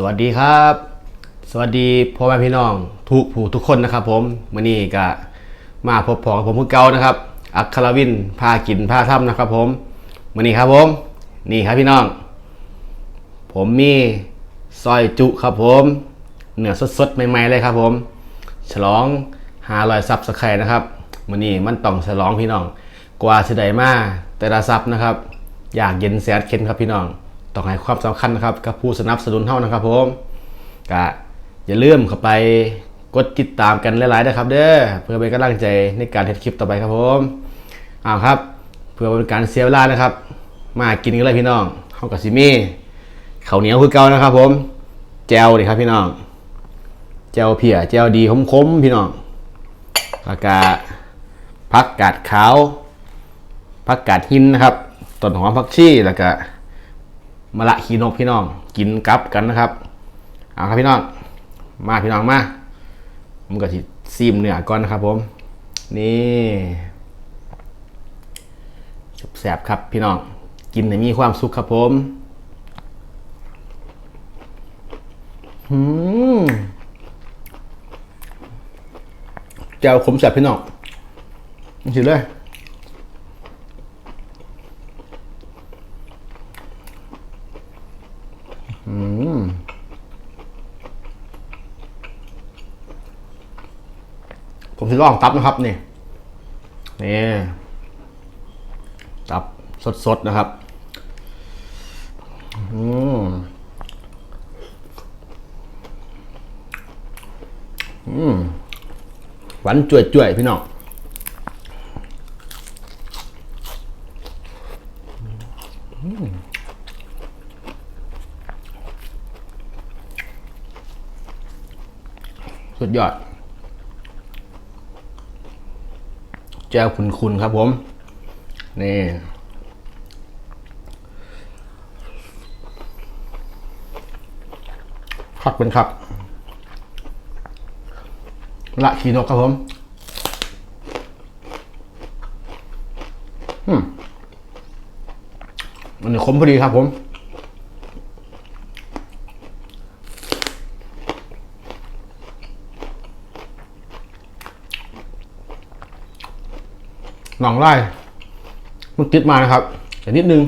สวัสดีครับ สวัสดีพ่อแม่พี่น้องทุกผู้ทุกคนนะครับ ผมมื่อนี้ก็มาพบพอกับผมผู้เก่านะครับ อัครวินพากินพาถ้ำนะครับ ผมมื่อนี้ครับผม นี่ครับพี่น้อง ผมมีซอยจุครับผมเนื้อสดๆใหม่ๆเลยครับ ผม ฉลองหาลอยซับสไครนะครับมื่อนี้มันต้องฉลองพี่น้อง กว่าสิได้มาแต่ละซับนะครับ อยากเย็นแสนเข็นครับพี่น้อง ต้องให้ความสำคัญนะครับกับผู้สนับสนุนเท่านะครับผมก็อย่าลืมเข้าไปกดติดตามกันหลายๆนะครับ เด้อเพื่อเป็นกำลังใจในการเทดคลิปต่อไปครับผมเอาครับ เพื่อเป็นการเสียเวลานะครับ มากินกันเลยพี่น้องข้าวกับซิมี่ข้าวเหนียวคือเก่านะครับ ผมแจวดิครับพี่น้องแจวเพียแจวดีคมๆพี่น้องแล้วก็ผักกาดขาวผักกาดหินนะครับต้นหอมผักชีแล้วก็ มะละขีนกพี่น้อง กินกับกันนะครับเอาครับพี่น้อง มาพี่น้องมามันก็สิซีมเนื้อก่อนนะครับ ผม นี่แสบครับพี่น้อง กินให้มีความสุขครับผมอืมแจวขมแสบพี่น้องนี่สิเลย ผมจะลองตับนะครับนี่นี่ตับสดๆนะครับอืมอืมหวานจ่วยๆพี่น้องสุดยอด แจ้วคุณๆครับผม นี่คักเป็นครับละขีนกครับผมอืมมันนี้คมพอดีครับผม องไร่มันติดมานะครับ แต่นิดนึง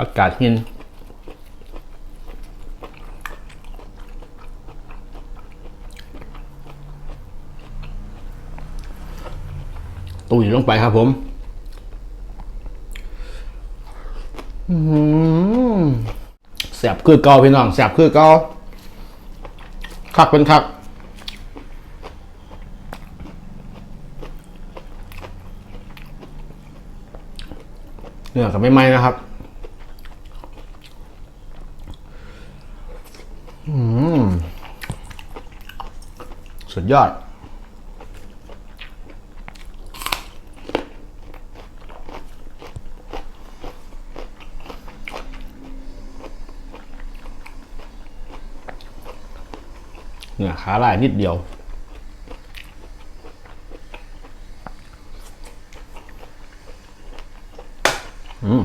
อากาศเย็นตุยลงไปครับผมอืม แส บคือเกาพี่น้องแสบคือเกาคักเป็นคักเนื้อกับไม่ไหมนะครับอืมสุดยอด เนื้อขาลายนิดเดียว อืม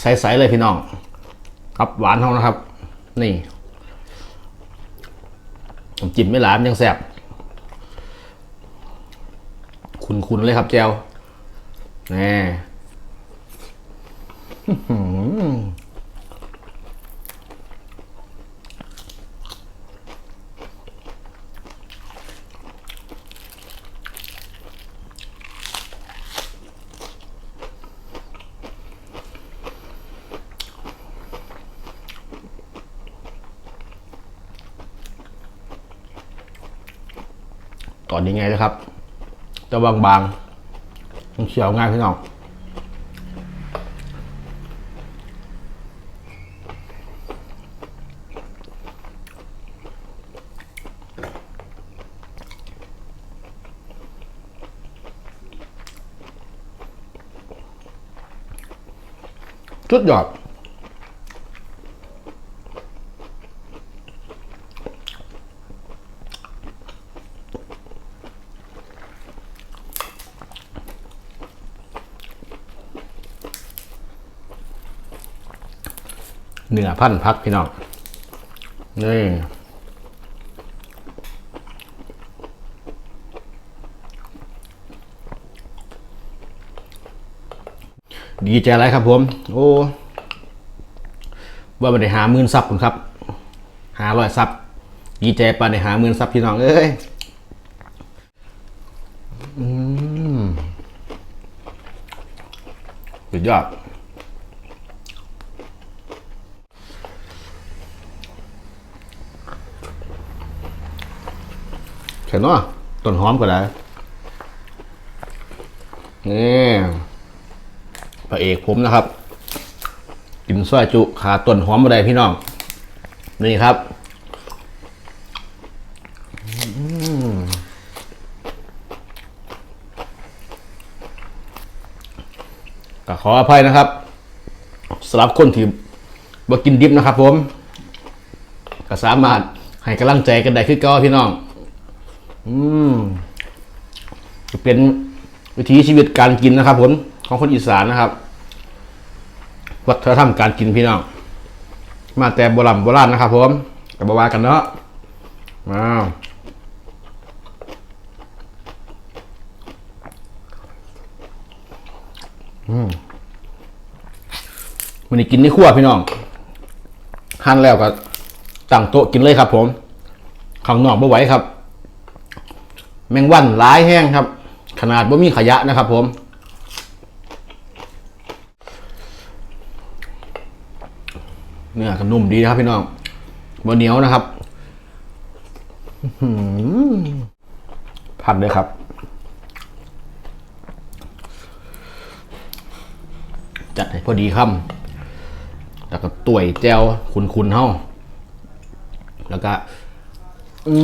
ใสๆเลยพี่น้อง ครับหวานเท่านะครับ นี่ผมจิ้มไม่หลามยังแสบ คุณๆเลยครับแจวนี่อื้ออตอนนี้ไงนะครับ จะบางๆมันเขียวง่ายพี่น้องสุดยอด เนื้อพันธุ์พักพี่น้องนี่ดีใจอะไรครับผม โอ้ว่ามันได้หาหมื่นซับผมครับ หาร้อยซับดีใจปานได้หาหมื่นซับพี่น้องเอ้ยอืมสุดยอด เห็นว่าต้นหอมก็ได้นี่พระเอกผมนะครับ กินซอยจุขาต้นหอมมาได้พี่น้อง นี่ครับก็ขออภัยนะครับสำหรับคนที่บ่กินดิบนะครับผม ก็สามารถให้กำลังใจกันได้คือเก็พี่น้อง อืมจะเป็นวิถีชีวิตการกินนะครับผมของคนอีสานนะครับ วัฒนธรรมการกินพี่น้องมาแต่โบราณโบราณนะครับผมกับบาวากันเนาะมาอืมวันนี้กินในครัวพี่น้องหั่นแล้วก็ตั้งโต๊ะกินเลยครับผมข้างนอกไม่ไหวครับ แมงวันหลายแห้งครับ ขนาดว่มีขยะนะครับผมเนื้อก็นุ่มดีนะครับพี่น้องบะเหนียวนะครับผัดเลยครับ จัดให้พอดีคำแล้วก็ต่วยแจวคุนๆเฮาแล้วก็ อื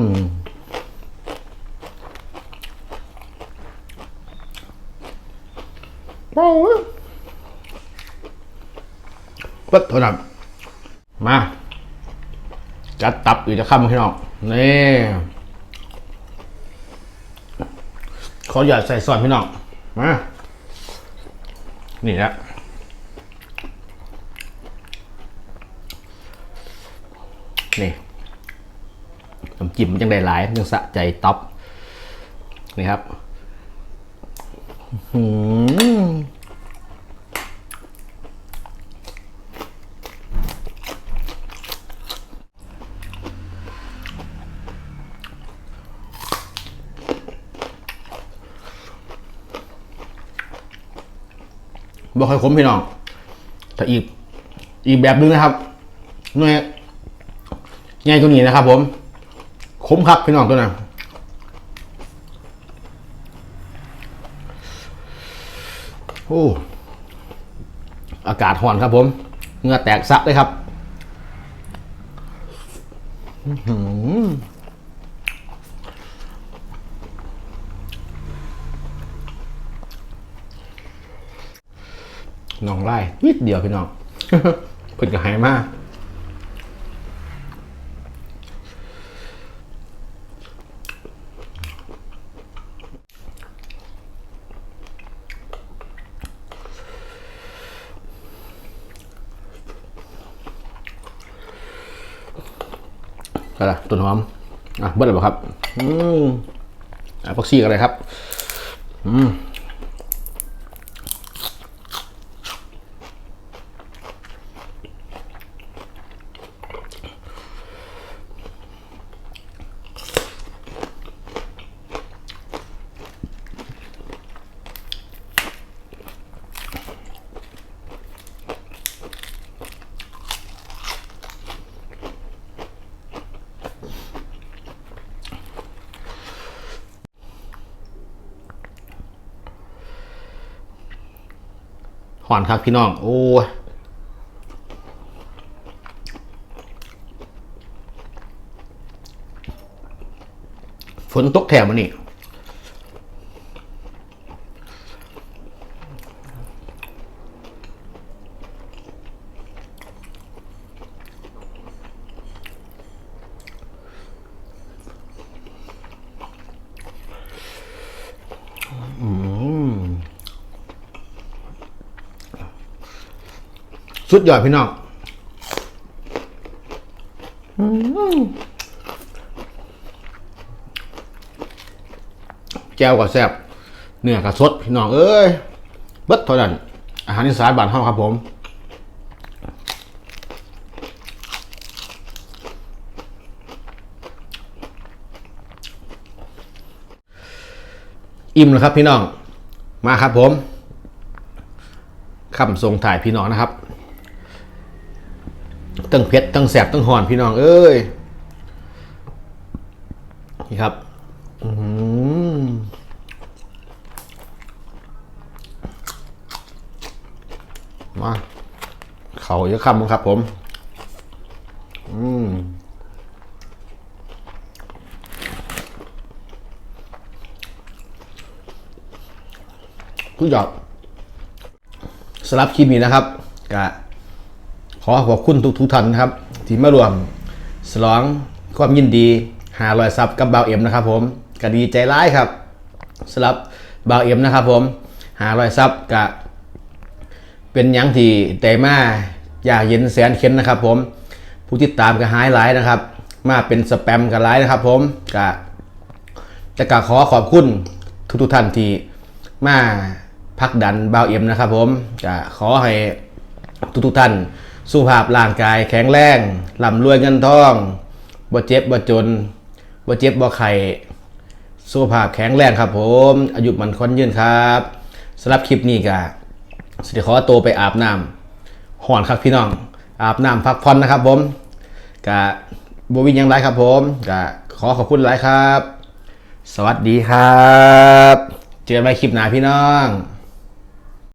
ม ปึ๊บเท่านั้นมา จัดตับอีกจะข้ามพี่น้องนี่ขออย่าใส่ซอสพี่น้องมานี่แหละนี่น้ำจิ้มมันยังได้หลายยังสะใจตับนี่ครับ อื้อ หือบ่ค่อยขมพี่น้องแต่อีกอีกแบบหนึงนะครับหน่วยง่ายกว่านี้นะครับ ผมขมครับพี่น้องตัวนั้นโอ้อากาศห่อนครับผมเหงื่อแตกซักเลยครับ อือหือ น้องไล่นิดเดียวพี่น้องเพิ่นก็หายมากอะไรต้นหอม อะเบิ้ลหรอเล่าครับ อืมอะพักซี่กันเลยครับ อืม หอนครับพี่น้อง โอ้ฝนตกแถมมันนี่ สุดยอดพี่น้องแก้วก็แซบเนื้อก็สดพี่น้องเอ้ยเบิดเท่านั้นอาหารอีสานบ้านเฮาครับผมอิ่มแล้วครับพี่น้องมาครับผมคำทรงถ่ายพี่น้องนะครับ ตั้งเพชรตั้งแสบตั้งหอนพี่น้อง เอ้ยนี่ครับอืมมาเขาเยอะคำครับผม อืมทุกหยอดสำหรับคลิปนี้นะครับก็ ขอขอบคุณทุกทุกท่านครับ ที่มารวมสลองความยินดีหารอยซับกับบ่าวเอ็มนะครับ ผมก็ดีใจร้ายครับสำหรับบ่าวเอ็มนะครับ ผมหารอยซับก็เป็นยังที่แต่มาอยากเย็นแสนเข็นนะครับ ผมผู้ติดตามก็หายหลายนะครับ มาเป็นสแปมกันหลายนะครับ ผมก็จะกขอขอบคุณทุกทุกท่านที่มาพักดันบ่าวเอ็มนะครับ ผมจะขอให้ทุกทุกท่าน สุขภาพร่างกายแข็งแรงร่ำรวยเงินทองบ่เจ็บบ่จนบ่เจ็บบ่ไข้สุขภาพแข็งแรงครับ ผม อายุมันคอนยืนครับสำหรับคลิปนี้ก็สิขอตัวไปอาบน้ำห่อนครับพี่น้อง อาบน้ำพักผ่อนนะครับ ผมกะบวินยังไรครับ ผมกะขอขอบคุณหลายครับ สวัสดีครับ เจอกันใหม่คลิปหน้าพี่น้อง